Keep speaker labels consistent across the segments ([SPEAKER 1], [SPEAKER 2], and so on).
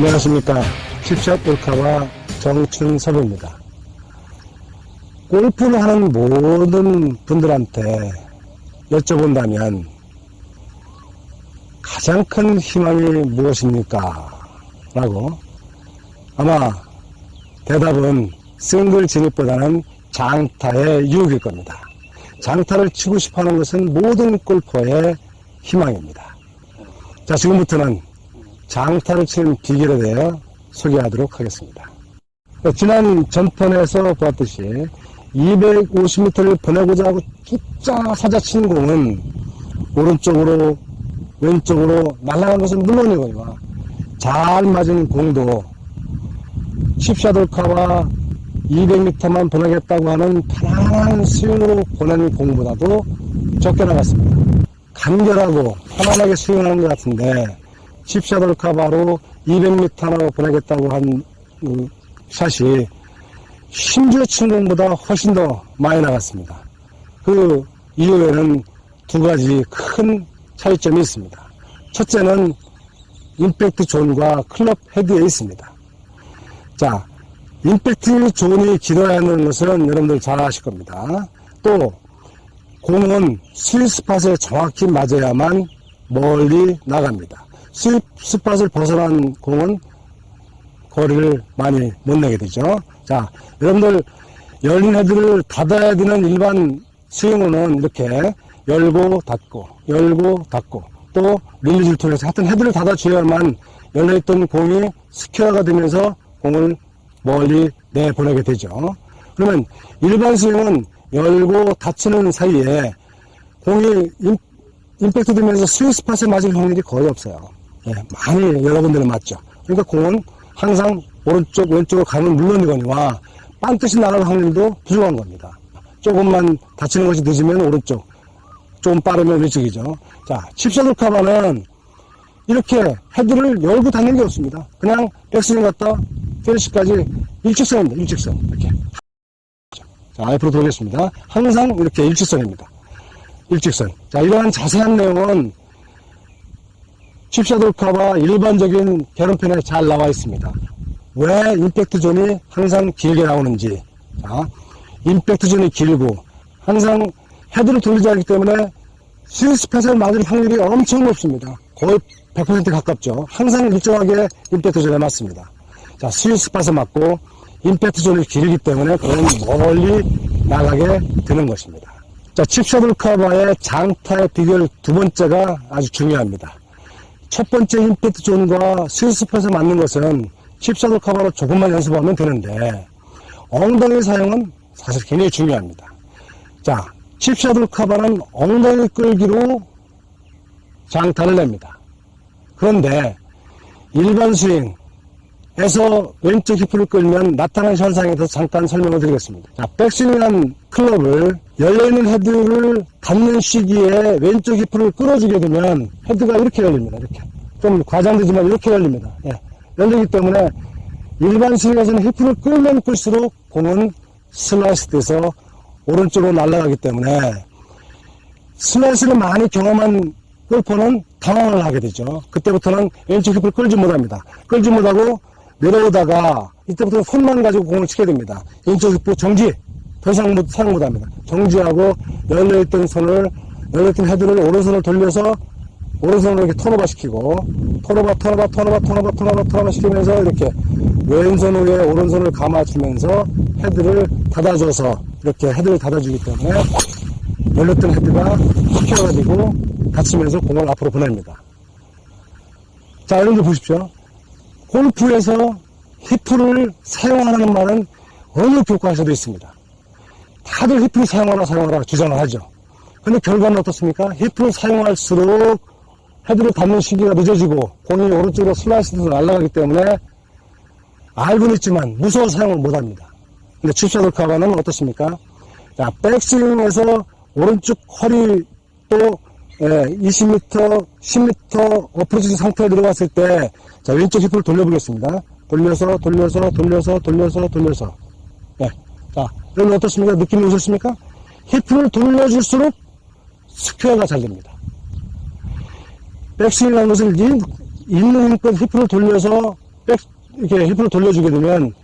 [SPEAKER 1] 안녕하십니까. 칩샷 골카와 정춘섭입니다. 골프를 하는 모든 분들한테 여쭤본다면 가장 큰 희망이 무엇입니까? 라고 아마 대답은 싱글 진입보다는 장타의 유혹일 겁니다. 장타를 치고 싶어 하는 것은 모든 골퍼의 희망입니다. 자, 지금부터는 장타를 치는 비결에 대해 소개하도록 하겠습니다. 지난 전편에서 보았듯이 250m를 보내고자 하고 쭉 사자친 공은 오른쪽으로 왼쪽으로 날아간 것은 물론이고요. 잘 맞은 공도 10샤돌카와 200m만 보내겠다고 하는 편안한 스윙으로 보낸 공보다도 적게 나갔습니다. 간결하고 편안하게 스윙하는 것 같은데 10샤돌카바로 200m나 보내겠다고 한 음, 샷이 심지어 친 공보다 훨씬 더 많이 나갔습니다. 그 이후에는 두 가지 큰 차이점이 있습니다. 첫째는 임팩트 존과 클럽 헤드에 있습니다. 자, 임팩트 존이 길어야 하는 것은 여러분들 잘 아실 겁니다. 또 공은 스윗 스팟에 정확히 맞아야만 멀리 나갑니다. 스윗 스팟을 벗어난 공은 거리를 많이 못 내게 되죠. 자, 여러분들 열린 헤드를 닫아야 되는 일반 스윙으로는 이렇게 열고 닫고 열고 닫고 또 릴리즈를 통해서 하여튼 헤드를 닫아줘야만 열려있던 공이 스퀘어가 되면서 공을 멀리 내보내게 되죠. 그러면 일반 스윙은 열고 닫히는 사이에 공이 임, 임팩트 되면서 스윙 스팟에 맞을 확률이 거의 없어요. 예, 많이 여러분들은 맞죠. 그러니까 공은 항상 오른쪽 왼쪽으로 가는 물론이거니와 반드시 나갈 확률도 부족한 겁니다. 조금만 다치는 것이 늦으면 오른쪽, 좀 빠르면 왼쪽이죠. 자, 칩셔들 카바는 이렇게 헤드를 열고 닫는 게 없습니다. 그냥 백스윙 갔다 페니시까지 일직선입니다. 일직선. 이렇게. 자, 앞으로 돌겠습니다. 항상 이렇게 일직선입니다. 일직선. 자, 이러한 자세한 내용은 칩샤돌카와 일반적인 개론편에 잘 나와 있습니다. 왜 임팩트 존이 항상 길게 나오는지. 자, 임팩트 존이 길고 항상 헤드를 돌리지 않기 때문에 스윙 스팟을 맞을 확률이 엄청 높습니다. 거의 100% 가깝죠. 항상 일정하게 임팩트 존에 맞습니다. 자, 스윙 스팟을 맞고 임팩트 존이 길기 때문에 공은 멀리 나가게 되는 것입니다. 자, 칩셔들 커버의 장타의 비결 두 번째가 아주 중요합니다. 첫 번째 임팩트 존과 스팟을 맞는 것은 칩셔들 커버로 조금만 연습하면 되는데 엉덩이 사용은 사실 굉장히 중요합니다. 자, 칩셔들 커버는 엉덩이 끌기로 장타를 냅니다. 그런데 일반 스윙 에서 왼쪽 히프를 끌면 나타나는 현상에 대해서 잠깐 설명을 드리겠습니다. 자, 백스윙한 클럽을 열려있는 헤드를 닫는 시기에 왼쪽 히프를 끌어주게 되면 헤드가 이렇게 열립니다. 이렇게. 좀 과장되지만 이렇게 열립니다. 예. 열리기 때문에 일반 스윙에서는 히프를 끌면 끌수록 공은 슬라이스 돼서 오른쪽으로 날아가기 때문에 슬라이스를 많이 경험한 골퍼는 당황을 하게 되죠. 그때부터는 왼쪽 힙을 끌지 못합니다. 끌지 못하고 내려오다가 이때부터는 손만 가지고 공을 치게 됩니다. 왼쪽 힙을 정지, 더 이상 못, 사용 못 합니다. 정지하고 열려있던 손을, 열려있던 헤드를 오른손을 돌려서 오른손으로 이렇게 턴오버 시키고 턴오버, 턴오버, 턴오버, 턴오버, 턴오버, 턴오버 시키면서 이렇게 왼손 위에 오른손을 감아주면서 헤드를 닫아줘서 이렇게 헤드를 닫아주기 때문에 열렸던 헤드가 스퀘어가지고 닫히면서 공을 앞으로 보냅니다. 자, 여러분들 보십시오. 골프에서 히프를 사용하라는 말은 어느 교과서도 있습니다. 다들 히프를 사용하라 사용하라 주장을 하죠. 근데 결과는 어떻습니까? 히프를 사용할수록 헤드를 닫는 시기가 늦어지고 공이 오른쪽으로 슬라이스돼서 날아가기 때문에 알고는 있지만 무서워서 사용을 못합니다. 근데 칩셔들 카바는 어떻습니까? 자, 백스윙에서 오른쪽 허리 또 20m, 10m 어프로치 상태에 들어갔을 때, 자, 왼쪽 힙을 돌려보겠습니다. 돌려서, 돌려서, 돌려서, 돌려서, 돌려서. 네. 자, 여러분 어떻습니까? 느낌이 오셨습니까? 힙을 돌려줄수록 스퀘어가 잘 됩니다. 백스윙이라는 것을 있는 힘껏 힙을 돌려서 백, 이렇게 힙을 돌려주게 되면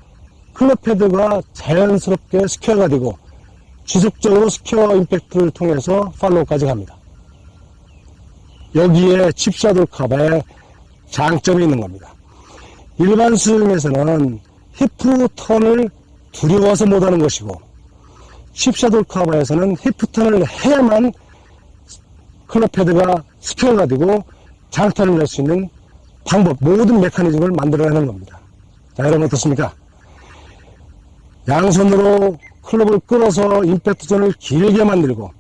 [SPEAKER 1] 클럽 헤드가 자연스럽게 스퀘어가 되고 지속적으로 스퀘어 임팩트를 통해서 팔로우까지 갑니다. 여기에 칩샤돌 카바의 장점이 있는 겁니다. 일반 스윙에서는 히프 턴을 두려워서 못하는 것이고 칩샤돌 카바에서는 히프 턴을 해야만 클럽 헤드가 스퀘어가 되고 장타를 낼 수 있는 방법, 모든 메커니즘을 만들어내는 겁니다. 자, 여러분 어떻습니까? 양손으로 클럽을 끌어서 임팩트 존을 길게 만들고